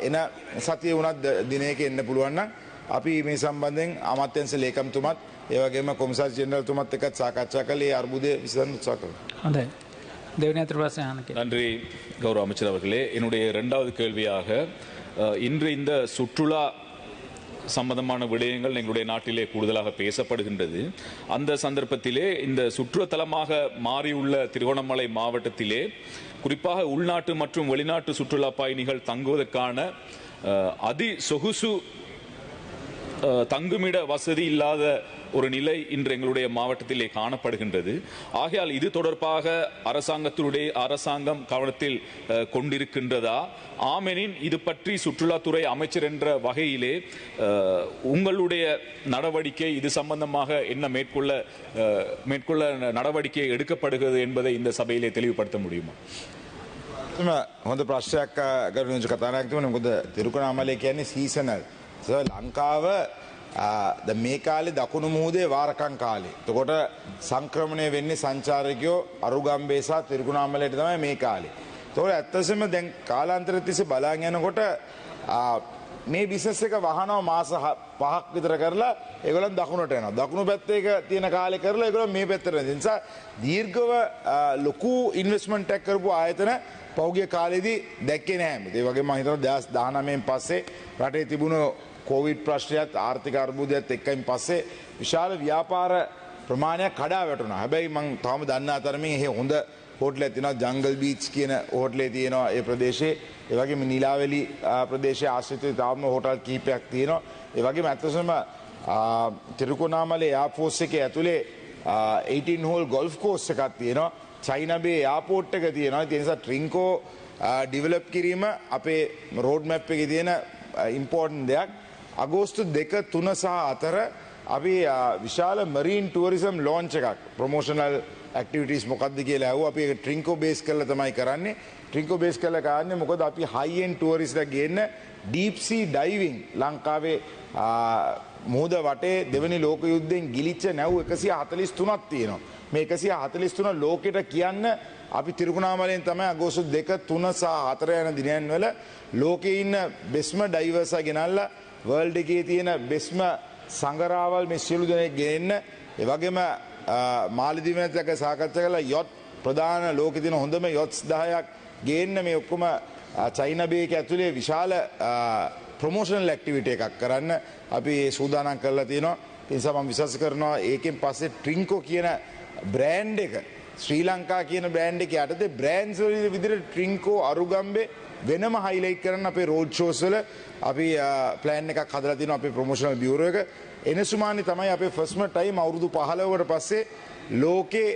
එන සතිය වුණත් ද- දිනයක එන්න පුළුවන් නම් අපි මේ සම්බන්ධයෙන් අමාත්‍යංශ ලේකම්තුමත් ඒ වගේම කොමසාර් ජෙනරල්තුමත් එක්කත් සාකච්ඡා කළේ ඒ අර්බුදය විසඳන්න උත්සාහ කරනවා. හොඳයි දෙවනි අතුරු ප්‍රශ්නය අහන්න කියලා. நன்றி கௌரவ அமைச்சர் அவர்களே என்னுடைய இரண்டாவது கேள்வியாக அஹ், இன்று இந்த சுற்றுலா சம்பந்தமான விடயங்கள் எங்களுடைய நாட்டிலே கூடுதலாக பேசப்படுகின்றது. அந்த சந்தர்ப்பத்திலே இந்த சுற்றுலாத்தலமாக மாறியுள்ள திருவண்ணாமலை மாவட்டத்திலே குறிப்பாக உள்நாட்டு மற்றும் வெளிநாட்டு சுற்றுலா பயணிகள் தங்குவதற்கான அதி சொகுசு தங்குமிட வசதி இல்லாத ஒரு நிலை இன்று எங்களுடைய மாவட்டத்திலே காணப்படுகின்றது ஆகையால் இது தொடர்பாக அரசாங்கத்தினுடைய அரசாங்கம் கவனத்தில் அஹ், கொண்டிருக்கின்றதா ஆமெனின் இது பற்றி சுற்றுலாத்துறை அமைச்சர் என்ற வகையிலே அஹ், உங்களுடைய நடவடிக்கை இது சம்பந்தமாக என்ன மேற்கொள்ள அஹ், மேற்கொள்ள நடவடிக்கை எடுக்கப்படுகிறது என்பதை இந்த சபையிலே தெளிவுபடுத்த முடியுமா එම හොඳ ප්‍රශ්යක් ගරුණජ කතාරක්තුවන මොකද තිරුකනාමලය කියන්නේ සීසනල් ලංකාව මේ කාලේ දකුණු මුහුදේ වාරකම් කාලේ. එතකොට සංක්‍රමණය වෙන්නේ සංචාරකයෝ අරුගම්බේ සහ තිරිකුණාමලයට තමයි මේ කාලේ. එතකොට ඇත්තටම දැන් කාලාන්තර තිස්සේ බලාගෙන යනකොට මේ බිස්නස් එක වහනවා මාස 5ක් විතර කරලා ඒගොල්ලන් දකුණට යනවා. දකුණු පැත්තේ එක තියෙන කාලේ කරලා ඒගොල්ලන් මේ පැත්තට යනවා. ඒ නිසා දීර්ඝව ලොකු ඉන්වෙස්ට්මන්ට් එකක් කරපු ආයතන පෞගිය කාලෙදී දැක්කේ නැහැ. ඒ වගේම මම හිතනවා 2019 න් පස්සේ රටේ තිබුණු කෝවිඩ් ප්‍රශ්නයත් ආර්ථික අර්බුදයක්ත් එක්කයින් පස්සේ විශාල ව්‍යාපාර ප්‍රමාණයක් කඩා වැටුණ. හැබැයි මං තාම දන්න අතරමින් එහ හොඳ හෝටල ඇතින ජංගල් බීච් කියන හෝටලේ තියෙනවා ඒ ප්‍රදේශයේ ඒවගේ නිලාවෙලි ප්‍රදේශ ආශ්‍රිතය තාම හෝටල් කීපයක් තියෙනවා. ඒවගේ ඇත්තසම තිරුකුණාමලේ යාපෝස් එක ඇතුළේ 18 හෝල් ගොල්ෆ් කෝස් එකක් තියෙනවා. චයිනබේ යාපෝට් එක තියෙනවා. තිනිසා ට්‍රිංකෝ ඩිවලප් කිරීම අපේ රෝඩ් මැප් එක තියෙන ඉම්පෝර්ටන් දෙයක්. අගෝස්තු දෙක තුන සහ අතර අපි ආ, විශාල මරීන් ටුවරිසම් ලෝංච එකක්. ප්‍රමෝෂනල් ඇක්ටිවිටස් මොකක්ද කියලා ඇව අපි ට්‍රිංකෝ බේස් කල තමයි කරන්නේ. ට්‍රිංකෝ බේස් කල කාන්න මොකද අපි හයිෙන් ටුවරිස්ට ගන්න ඩීප්සි ඩයිවිං ලංකාවේ මුහද වටේ දෙවනි ලෝක යුද්ධෙන් ගිලිච්ච නැව් එකසිය හතලිස් තුනක් තියෙනවා. මේ එකසිය හතලිස් තුන ලෝකෙට කියන්න අපි තිරුකුණාමලයෙන් තමයි අගෝසු දෙක තුන සහ හතර යන දිනයන් වල ලෝකෙ ඉන්න බෙස්ම ඩයිවර්ස ගෙනල්ල වර්ල්ඩ එකේ තියෙන බෙස්ම සංගරාවල් මේ සියලු දෙනෙක් ගෙනෙන්න. එවගේම මාලිදිවනතක සාකච්ඡ කළ යොත් ප්‍රධාන ලෝක තින හොඳම යොත්ස් දහයක් ගේන්න මේ ඔක්කොම චයිනබේක ඇතුළේ විශාල ප්‍රමෝෂනල් ඇක්ටිවිට එකක් කරන්න අපි ඒ සූදානම් කරලා තියෙනවා. තිනිසා මම විශස කරනවා ඒකෙන් පස්සේ ට්‍රිංකෝ කියන බ්‍රෑන්් එක ශ්‍රී ලංකා කියන බ්‍රෑන්් එක යටතේ බ්‍රෑන්ස් විදිර ට්‍රිංකෝ අරුගම්බේ වෙනම හයිලයිට් කරන්න අපේ රෝඩ් ෂෝස්වල අපි ප්ලෑන් එකක් හදලා තියෙනවා අපේ ප්‍රොමෝෂනල් බියුරෝ එක එනසුමානි තමයි අපේ ෆස්ම ටයිම් අවුරුදු 15කට පස්සේ ලෝකේ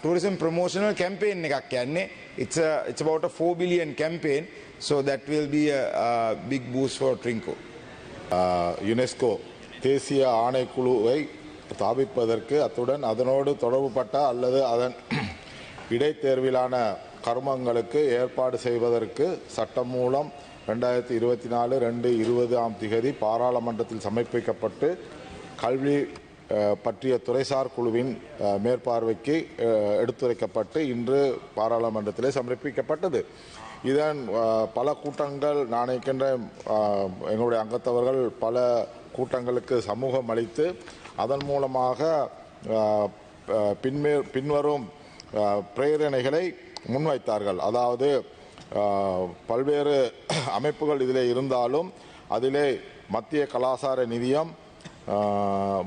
ටූරිසම් ප්‍රමෝෂනල් කැම්පේන් එකක් යන්නේ it's a, it's about a 4 billion campaign so that will be a, a big boost for Trinco UNESCO தேசிய ஆணைக்குழுவை ஸ்தாபிப்பதற்கு அத்துடன் அதனோடு தொடர்புபட்ட அல்லது அதன் இடைத்தேர்விலான கர்மங்களுக்கு ஏற்பாடு செய்வதற்கு சட்டம் மூலம் ரெண்டாயிரத்தி இருபத்தி நாலு ரெண்டு இருபது ஆம் திகதி பாராளுமன்றத்தில் சமர்ப்பிக்கப்பட்டு கல்வி பற்றிய துறைசார் குழுவின் மேற்பார்வைக்கு எடுத்துரைக்கப்பட்டு இன்று பாராளுமன்றத்திலே சமர்ப்பிக்கப்பட்டது. இதன் பல கூட்டங்கள் நான் நினைக்கின்ற எங்களுடைய அங்கத்தவர்கள் பல கூட்டங்களுக்கு சமூகம் அளித்து அதன் மூலமாக பின்மே பின்வரும் பிரேரணைகளை முன்வைத்தார்கள். அதாவது பல்வேறு அமைப்புகள் இதிலே இருந்தாலும் அதிலே மத்திய கலாசார நிதியம்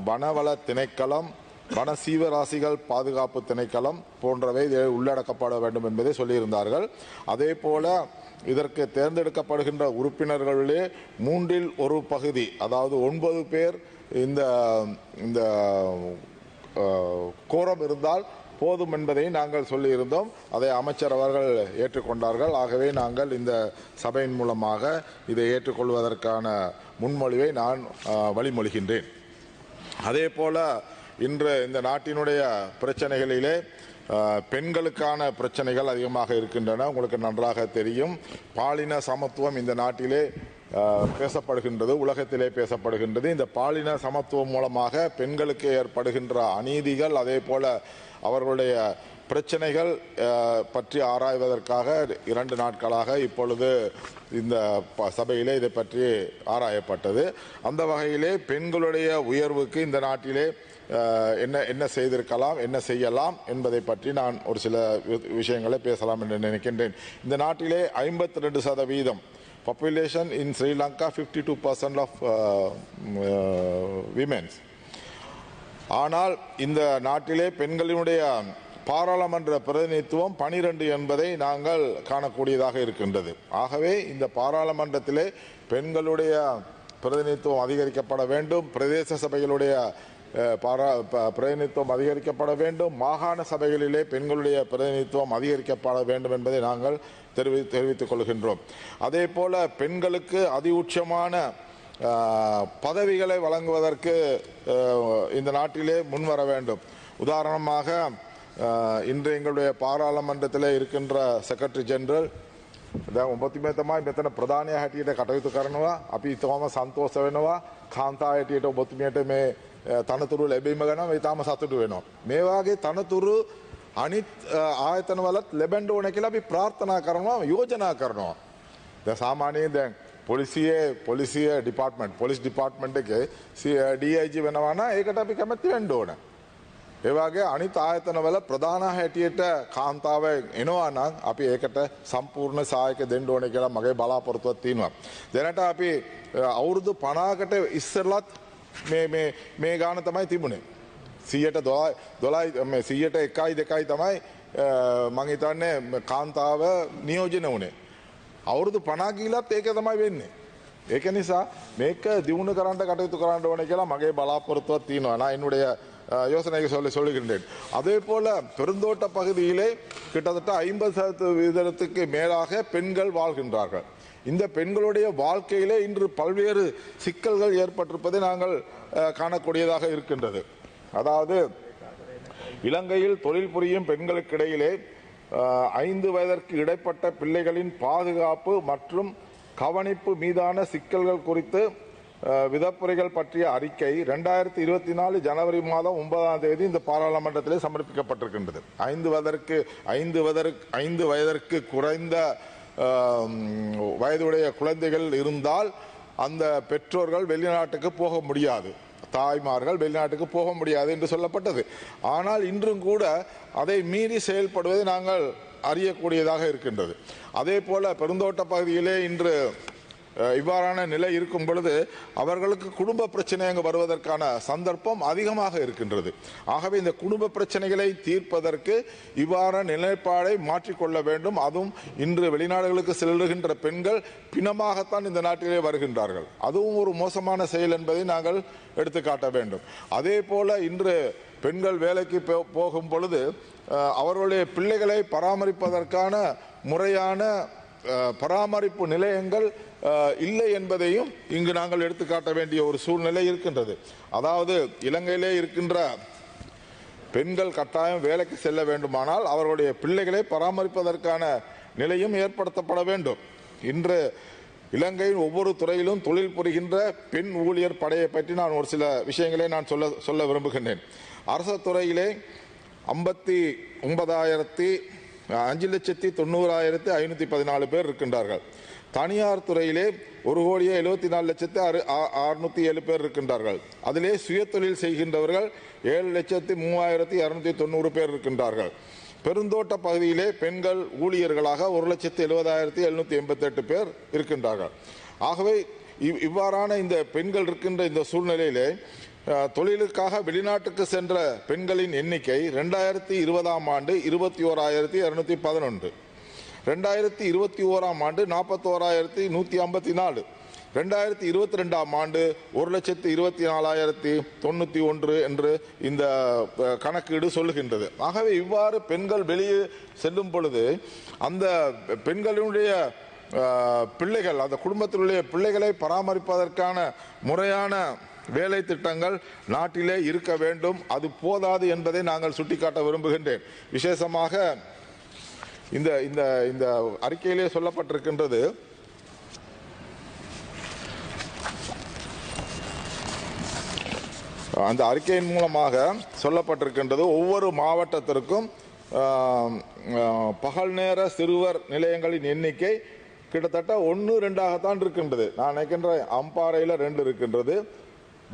வனவள திணைக்களம் வன சீவராசிகள் பாதுகாப்பு திணைக்களம் போன்றவை இதில் உள்ளடக்கப்பட வேண்டும் என்பதை சொல்லியிருந்தார்கள். அதே போல இதற்கு தேர்ந்தெடுக்கப்படுகின்ற உறுப்பினர்களிலே மூன்றில் ஒரு பகுதி அதாவது ஒன்பது பேர் இந்த இந்த கோரம் இருந்தால் போதும் என்பதை நாங்கள் சொல்லியிருந்தோம். அதை அமைச்சர் அவர்கள் ஏற்றுக்கொண்டார்கள். ஆகவே நாங்கள் இந்த சபையின் மூலமாக இதை ஏற்றுக்கொள்வதற்கான முன்மொழிவை நான் வழிமொழிகின்றேன். அதே போல இன்று இந்த நாட்டினுடைய பிரச்சனைகளிலே பெண்களுக்கான பிரச்சனைகள் அதிகமாக இருக்கின்றன. உங்களுக்கு நன்றாக தெரியும். பாலின சமத்துவம் இந்த நாட்டிலே பேசப்படுகின்றது உலகத்திலே பேசப்படுகின்றது. இந்த பாலின சமத்துவம் மூலமாக பெண்களுக்கு ஏற்படுகின்ற அநீதிகள் அதே போல அவர்களுடைய பிரச்சனைகள் பற்றி ஆராய்வதற்காக இரண்டு நாட்களாக இப்பொழுது இந்த ப- சபையிலே இதை பற்றி ஆராயப்பட்டது. அந்த வகையிலே பெண்களுடைய உயர்வுக்கு இந்த நாட்டிலே என்ன என்ன செய்திருக்கலாம் என்ன செய்யலாம் என்பதை பற்றி நான் ஒரு சில வி- விஷயங்களை பேசலாம் என்று நினைக்கின்றேன். இந்த நாட்டிலே ஐம்பத்தி ரெண்டு சதவீதம் population in Sri Lanka fifty two percent of women's ஆனால் இந்த நாட்டிலே பெண்களினுடைய பாராளுமன்ற பிரதிநிதித்துவம் பனிரெண்டு என்பதை நாங்கள் காணக்கூடியதாக இருக்கின்றது. ஆகவே இந்த பாராளுமன்றத்திலே பெண்களுடைய பிரதிநிதித்துவம் அதிகரிக்கப்பட வேண்டும். பிரதேச சபைகளுடைய பாரா ப- பிரதிநிதித்துவம் அதிகரிக்கப்பட வேண்டும். மாகாண சபைகளிலே பெண்களுடைய பிரதிநிதித்துவம் அதிகரிக்கப்பட வேண்டும் என்பதை நாங்கள் தெரிவி தெரிவித்துக் கொள்கின்றோம் அதே போல பெண்களுக்கு அதிஉச்சமான ஆஹ், பதவிகளை வழங்குவதற்கு ஆஹ், இந்த நாட்டிலே முன்வர வேண்டும் உதாரணமாக ஆஹ், இன்று எங்களுடைய பாராளுமன்றத்தில் இருக்கின்ற செக்ரட்டரி ஜெனரல் දැන් ඔබතුමේ තමයි මෙතන ප්‍රධානය හැටියට කටයුතු කරනවා අපි ඉතාම සන්තෝෂ වෙනවා කාන්තා හැටියට ඔබතුමියට මේ අ, තනතුරු ලැබීම ගැන මේ තාම සතුටු වෙනවා. මේ වගේ තනතුරු අනිත් අ, ආයතනවලත් ලැබෙන්න ඕන කියලා අපි ප්‍රාර්ථනා කරනවා යෝජනා කරනවා. දැන් සාමාන්‍යයෙන් දැන් පොලිසියේ පොලිසිය ඩිපාර්ට්මන්ට් පොලිස් ඩිපාර්ට්මන්ට් එකේ DIG වෙනවා නම් ඒකට අපි කැමති වෙන්න ඕන. ඒ වගේ අනිත් ආයතනවල ප්‍රධාන හැටියට කාන්තාව එනවා නම් අපි ඒකට සම්පූර්ණ සහායක දෙන්න ඕනේ කියලා මගේ බලාපොරොත්තුවක් තියෙනවා. දැනට අපි අ, අවුරුදු 50කට ඉස්සරලත් මේ මේ මේ ගාන තමයි තිබුණේ. 100ට 12 මේ 100ට 1යි 2යි තමයි අ, මං හිතන්නේ කාන්තාව නියෝජනය වුණේ. අවුරුදු 50 ගිලත් ඒක තමයි වෙන්නේ. ඒක නිසා මේක දියුණු කරන්න කටයුතු කරන්න ඕනේ කියලා මගේ බලාපොරොත්තුවක් තියෙනවා. நான் என்னுடைய அஹ், யோசனையை சொல்லி சொல்லுகின்றேன் அதே போல பெருந்தோட்ட பகுதியிலே கிட்டத்தட்ட ஐம்பது சதவீதத்துக்கு மேலாக பெண்கள் வாழ்கின்றார்கள் இந்த பெண்களுடைய வாழ்க்கையிலே இன்று பல்வேறு சிக்கல்கள் ஏற்பட்டிருப்பதை நாங்கள் அஹ், காணக்கூடியதாக இருக்கின்றது அதாவது இலங்கையில் தொழில் புரியும் பெண்களுக்கிடையிலே ஐந்து வயதிற்கு இடைப்பட்ட பிள்ளைகளின் பாதுகாப்பு மற்றும் கவனிப்பு மீதான சிக்கல்கள் குறித்து விதப்புரைகள் பற்றிய அறிக்கை ரெண்டாயிரத்தி இருபத்தி நாலு ஜனவரி மாதம் ஒன்பதாம் தேதி இந்த பாராளுமன்றத்திலே சமர்ப்பிக்கப்பட்டிருக்கின்றது. ஐந்து வயதற்கு ஐந்து வயதற்கு ஐந்து வயதிற்கு குறைந்த வயதுடைய குழந்தைகள் இருந்தால் அந்த பெற்றோர்கள் வெளிநாட்டுக்கு போக முடியாது. தாய்மார்கள் வெளிநாட்டுக்கு போக முடியாது என்று சொல்லப்பட்டது. ஆனால் இன்றும் கூட அதை மீறி செயல்படுவதை நாங்கள் அறியக்கூடியதாக இருக்கின்றது. அதே போல பெருந்தோட்ட பகுதியிலே இன்று இவ்வாறான நிலை இருக்கும் பொழுது அவர்களுக்கு குடும்ப பிரச்சனை அங்கு வருவதற்கான சந்தர்ப்பம் அதிகமாக இருக்கின்றது. ஆகவே இந்த குடும்ப பிரச்சனைகளை தீர்ப்பதற்கு இவ்வாறான நிலைப்பாடை மாற்றிக்கொள்ள வேண்டும். அதுவும் இன்று வெளிநாடுகளுக்கு செல்லுகின்ற பெண்கள் பிணமாகத்தான் இந்த நாட்டிலே வருகின்றார்கள். அதுவும் ஒரு மோசமான செயல் என்பதை நாங்கள் எடுத்துக்காட்ட வேண்டும். அதே போல இன்று பெண்கள் வேலைக்கு போ- போகும் பொழுது அவர்களுடைய பிள்ளைகளை பராமரிப்பதற்கான முறையான பராமரிப்பு நிலையங்கள் இல்லை என்பதையும் இங்கு நாங்கள் எடுத்துக்காட்ட வேண்டிய ஒரு சூழ்நிலை இருக்கின்றது. அதாவது இலங்கையிலே இருக்கின்ற பெண்கள் கட்டாயம் வேலைக்கு செல்ல வேண்டுமானால் அவர்களுடைய பிள்ளைகளை பராமரிப்பதற்கான நிலையும் ஏற்படுத்தப்பட வேண்டும். இன்று இலங்கையின் ஒவ்வொரு துறையிலும் தொழில் புரிகின்ற பெண் ஊழியர் படையை பற்றி நான் ஒரு சில விஷயங்களை நான் சொல்ல சொல்ல விரும்புகின்றேன். அரசு துறையிலே ஐம்பத்தி ஒன்பதாயிரத்தி அஞ்சு லட்சத்தி தொண்ணூறாயிரத்தி ஐநூற்றி பதினாலு பேர் இருக்கின்றார்கள். தனியார் துறையிலே ஒரு கோடியே எழுபத்தி நாலு லட்சத்து அறு அறுநூற்றி ஏழு பேர் இருக்கின்றார்கள். அதிலே சுயத்தொழில் செய்கின்றவர்கள் ஏழு லட்சத்தி மூவாயிரத்தி இரநூத்தி தொண்ணூறு பேர் இருக்கின்றார்கள். பெருந்தோட்ட பகுதியிலே பெண்கள் ஊழியர்களாக ஒரு லட்சத்து எழுபதாயிரத்தி எழுநூற்றி எண்பத்தெட்டு பேர் இருக்கின்றார்கள். ஆகவே இவ்- இவ்வாறான இந்த பெண்கள் இருக்கின்ற இந்த சூழ்நிலையிலே தொழிலுக்காக வெளிநாட்டுக்கு சென்ற பெண்களின் எண்ணிக்கை ரெண்டாயிரத்தி இருபதாம் ஆண்டு இருபத்தி ஓராயிரத்தி இரநூத்தி பதினொன்று ரெண்டாயிரத்தி இருபத்தி ஓராம் ஆண்டு நாற்பத்தோராயிரத்தி நூற்றி ஐம்பத்தி நாலு ரெண்டாயிரத்தி இருபத்தி ரெண்டாம் ஆண்டு ஒரு லட்சத்து இருபத்தி நாலாயிரத்தி தொண்ணூற்றி ஒன்று என்று இந்த கணக்கீடு சொல்லுகின்றது. ஆகவே இவ்வாறு பெண்கள் வெளியே செல்லும் பொழுது அந்த பெண்களுடைய பிள்ளைகள் அந்த குடும்பத்தினுடைய பிள்ளைகளை பராமரிப்பதற்கான முறையான வேலை திட்டங்கள் நாட்டிலே இருக்க வேண்டும் அது போதாது என்பதை நாங்கள் சுட்டிக்காட்ட விரும்புகின்றேன். விசேஷமாக இந்த இந்த இந்த அறிக்கையிலே சொல்லப்பட்டிருக்கின்றது அந்த அறிக்கையின் மூலமாக சொல்லப்பட்டிருக்கின்றது ஒவ்வொரு மாவட்டத்திற்கும் பகல் நேர சிறுவர் நிலையங்களின் எண்ணிக்கை கிட்டத்தட்ட ஒன்று ரெண்டாகத்தான் இருக்கின்றது. நான் நினைக்கின்ற அம்பாறையில் ரெண்டு இருக்கின்றது.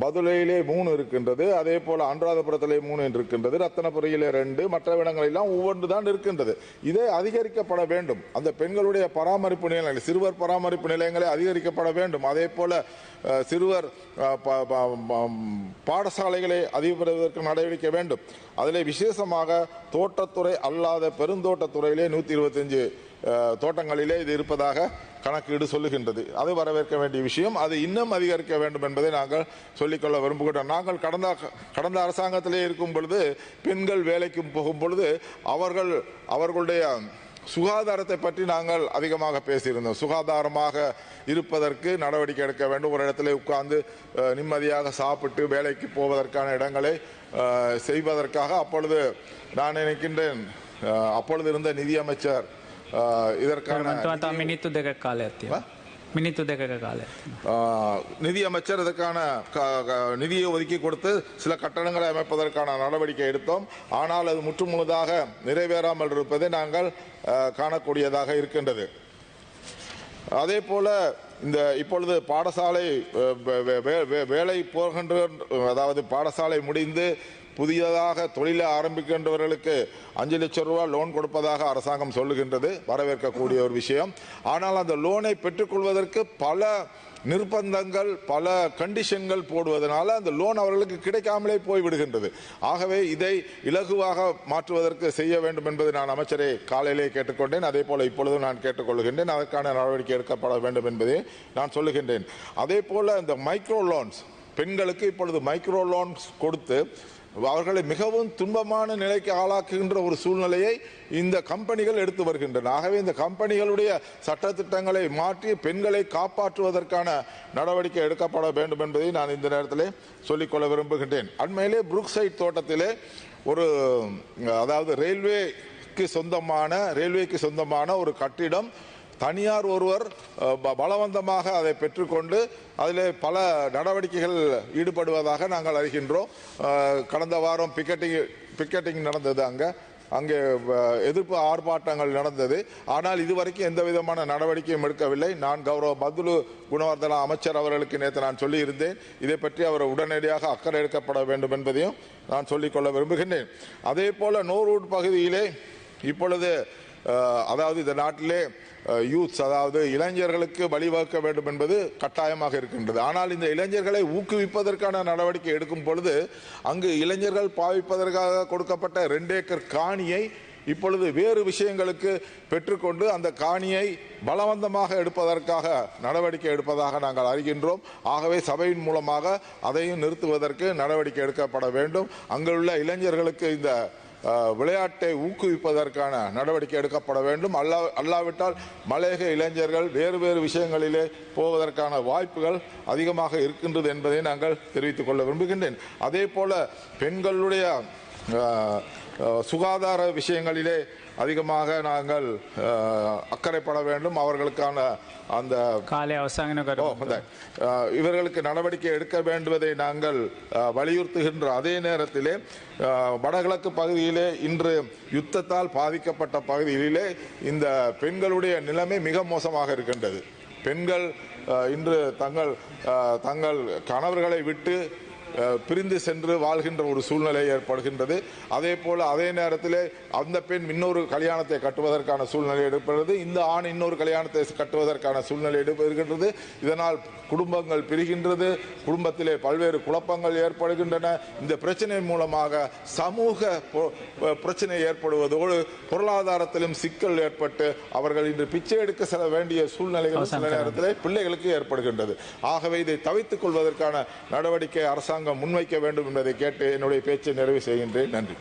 பதுளையிலே மூணு இருக்கின்றது அதே போல அன்றாதபுரத்திலே மூணு இருக்கின்றது ரத்தனபுரியிலே ரெண்டு மற்ற இடங்களெல்லாம் ஒவ்வொன்று தான் இருக்கின்றது. இதை அதிகரிக்கப்பட வேண்டும். அந்த பெண்களுடைய பராமரிப்பு நிலையங்கள் சிறுவர் பராமரிப்பு நிலையங்களை அதிகரிக்கப்பட வேண்டும். அதே போல சிறுவர் ப- ப- பாடசாலைகளை அதிகப்படுவதற்கு நடவடிக்கை வேண்டும். அதிலே விசேஷமாக தோட்டத்துறை அல்லாத பெருந்தோட்டத்துறையிலே நூற்றி இருபத்தஞ்சு தோட்டங்களிலே இது இருப்பதாக கணக்கீடு சொல்லுகின்றது. அது வரவேற்க வேண்டிய விஷயம். அது இன்னும் அதிகரிக்க வேண்டும் என்பதை நாங்கள் சொல்லிக்கொள்ள விரும்புகின்றோம். நாங்கள் கடந்த கடந்த அரசாங்கத்திலே இருக்கும் பொழுது பெண்கள் வேலைக்கு போகும் பொழுது அவர்கள் அவர்களுடைய சுகாதாரத்தை பற்றி நாங்கள் அதிகமாக பேசியிருந்தோம். சுகாதாரமாக இருப்பதற்கு நடவடிக்கை எடுக்க வேண்டும். ஒரு இடத்துல உட்கார்ந்து நிம்மதியாக சாப்பிட்டு வேலைக்கு போவதற்கான இடங்களை செய்வதற்காக அப்பொழுது நான் நினைக்கின்றேன் அப்பொழுது இருந்த நிதியமைச்சர் இதற்கான මන්තුවතා මිනිත්තු දෙක කාලයක් තියෙනවා. මිනිත්තු දෙකක කාලයක් තියෙනවා. ஆஹ், நிதி அமைச்சர் இதற்கான க- க- நிதியை ஒதுக்கி கொடுத்து சில கட்டணங்களை அமைப்பதற்கான நடவடிக்கை எடுத்தோம் ஆனால் அது முற்றுமுழுதாக நிறைவேறாமல் இருப்பதை நாங்கள் ஆஹ், காணக்கூடியதாக இருக்கின்றது அதே போல இந்த இப்பொழுது பாடசாலை அஹ், வே- வே- வே- வே- வேலை போகின்ற அதாவது பாடசாலை முடிந்து புதியதாக தொழிலை ஆரம்பிக்கின்றவர்களுக்கு அஞ்சு லட்சம் ரூபாய் லோன் கொடுப்பதாக அரசாங்கம் சொல்லுகின்றது. வரவேற்கக்கூடிய ஒரு விஷயம். ஆனால் அந்த லோனை பெற்றுக்கொள்வதற்கு பல நிர்பந்தங்கள் பல கண்டிஷன்கள் போடுவதனால அந்த லோன் அவர்களுக்கு கிடைக்காமலே போய்விடுகின்றது. ஆகவே இதை இலகுவாக மாற்றுவதற்கு செய்ய வேண்டும் என்பது நான் அமைச்சரை காலையிலே கேட்டுக்கொண்டேன். அதே போல இப்பொழுதும் நான் கேட்டுக்கொள்கின்றேன். அதற்கான நடவடிக்கை எடுக்கப்பட வேண்டும் என்பதை நான் சொல்லுகின்றேன். அதே போல இந்த மைக்ரோ லோன்ஸ் பெண்களுக்கு இப்பொழுது மைக்ரோ லோன்ஸ் கொடுத்து அவர்களை மிகவும் துன்பமான நிலைக்கு ஆளாக்குகின்ற ஒரு சூழ்நிலையை இந்த கம்பெனிகள் எடுத்து வருகின்றன. ஆகவே இந்த கம்பெனிகளுடைய சட்டத்திட்டங்களை மாற்றி பெண்களை காப்பாற்றுவதற்கான நடவடிக்கை எடுக்கப்பட வேண்டும் என்பதை நான் இந்த நேரத்தில் சொல்லிக்கொள்ள விரும்புகின்றேன். அண்மையிலே புருக்சைட் தோட்டத்திலே ஒரு அதாவது ரயில்வேக்கு சொந்தமான ரயில்வேக்கு சொந்தமான ஒரு கட்டிடம் தனியார் ஒருவர் ப- பலவந்தமாக அதை பெற்றுக்கொண்டு அதில் பல நடவடிக்கைகள் ஈடுபடுவதாக நாங்கள் அறிகின்றோம். கடந்த வாரம் பிக்கெட்டிங் பிக்கெட்டிங் நடந்தது அங்கே. அங்கே எதிர்ப்பு ஆர்ப்பாட்டங்கள் நடந்தது. ஆனால் இதுவரைக்கும் எந்த விதமான நடவடிக்கையும் எடுக்கவில்லை. நான் கௌரவ பதுலு குணவர்தன அமைச்சர் அவர்களுக்கு நேற்று நான் சொல்லியிருந்தேன். இதை பற்றி அவர் உடனடியாக அக்கறை எடுக்கப்பட வேண்டும் என்பதையும் நான் சொல்லிக்கொள்ள விரும்புகின்றேன். அதே போல நோரூட் பகுதியிலே இப்பொழுது அதாவது இந்த நாட்டிலே யூத்ஸ் அதாவது இளைஞர்களுக்கு வழிவகுக்க வேண்டும் என்பது கட்டாயமாக இருக்கின்றது. ஆனால் இந்த இளைஞர்களை ஊக்குவிப்பதற்கான நடவடிக்கை எடுக்கும் பொழுது அங்கு இளைஞர்கள் பாவிப்பதற்காக கொடுக்கப்பட்ட ரெண்டு ஏக்கர் காணியை இப்பொழுது வேறு விஷயங்களுக்கு பெற்றுக்கொண்டு அந்த காணியை பலவந்தமாக எடுப்பதற்காக நடவடிக்கை எடுப்பதாக நாங்கள் அறிகின்றோம். ஆகவே சபையின் மூலமாக அதையும் நிறுத்துவதற்கு நடவடிக்கை எடுக்கப்பட வேண்டும். அங்குள்ள இளைஞர்களுக்கு இந்த விளையாட்டை ஊக்குவிப்பதற்கான நடவடிக்கை எடுக்கப்பட வேண்டும். அல்லா அல்லாவிட்டால் மலையக இளைஞர்கள் வேறு வேறு விஷயங்களிலே போவதற்கான வாய்ப்புகள் அதிகமாக இருக்கின்றது என்பதை நாங்கள் தெரிவித்துக் கொள்ள விரும்புகின்றேன். அதே போல பெண்களுடைய சுகாதார விஷயங்களிலே அதிகமாக நாங்கள் அக்கறைப்பட வேண்டும். அவர்களுக்கான அந்த இவர்களுக்கு நடவடிக்கை எடுக்க வேண்டுவதை நாங்கள் வலியுறுத்துகின்ற அதே நேரத்திலே வடகிழக்கு பகுதியிலே இன்று யுத்தத்தால் பாதிக்கப்பட்ட பகுதியிலே இந்த பெண்களுடைய நிலைமை மிக மோசமாக இருக்கின்றது. பெண்கள் இன்று தங்கள் தங்கள் கணவர்களை விட்டு பிரிந்து சென்று வாழ்கின்ற ஒரு சூழ்நிலை ஏற்படுகின்றது. அதே போல அதே நேரத்தில் அந்த பெண் இன்னொரு கல்யாணத்தை கட்டுவதற்கான சூழ்நிலை ஏற்படுகிறது. இந்த ஆண் இன்னொரு கல்யாணத்தை கட்டுவதற்கான சூழ்நிலை ஏற்படுகின்றது. இதனால் குடும்பங்கள் பிரிகின்றது. குடும்பத்திலே பல்வேறு குழப்பங்கள் ஏற்படுகின்றன. இந்த பிரச்சனை மூலமாக சமூக பிரச்சனை ஏற்படுவதோடு பொருளாதாரத்திலும் சிக்கல் ஏற்பட்டு அவர்கள் இன்று பிச்சை எடுக்க செல்ல வேண்டிய சூழ்நிலைகள் சில நேரத்தில் பிள்ளைகளுக்கு ஏற்படுகின்றது. ஆகவே இதை தவித்துக் கொள்வதற்கான நடவடிக்கை அரசாங்கம் முன்வைக்க வேண்டும் என்பதை கேட்டு என்னுடைய பேச்சை நிறைவு செய்கின்றேன். நன்றி.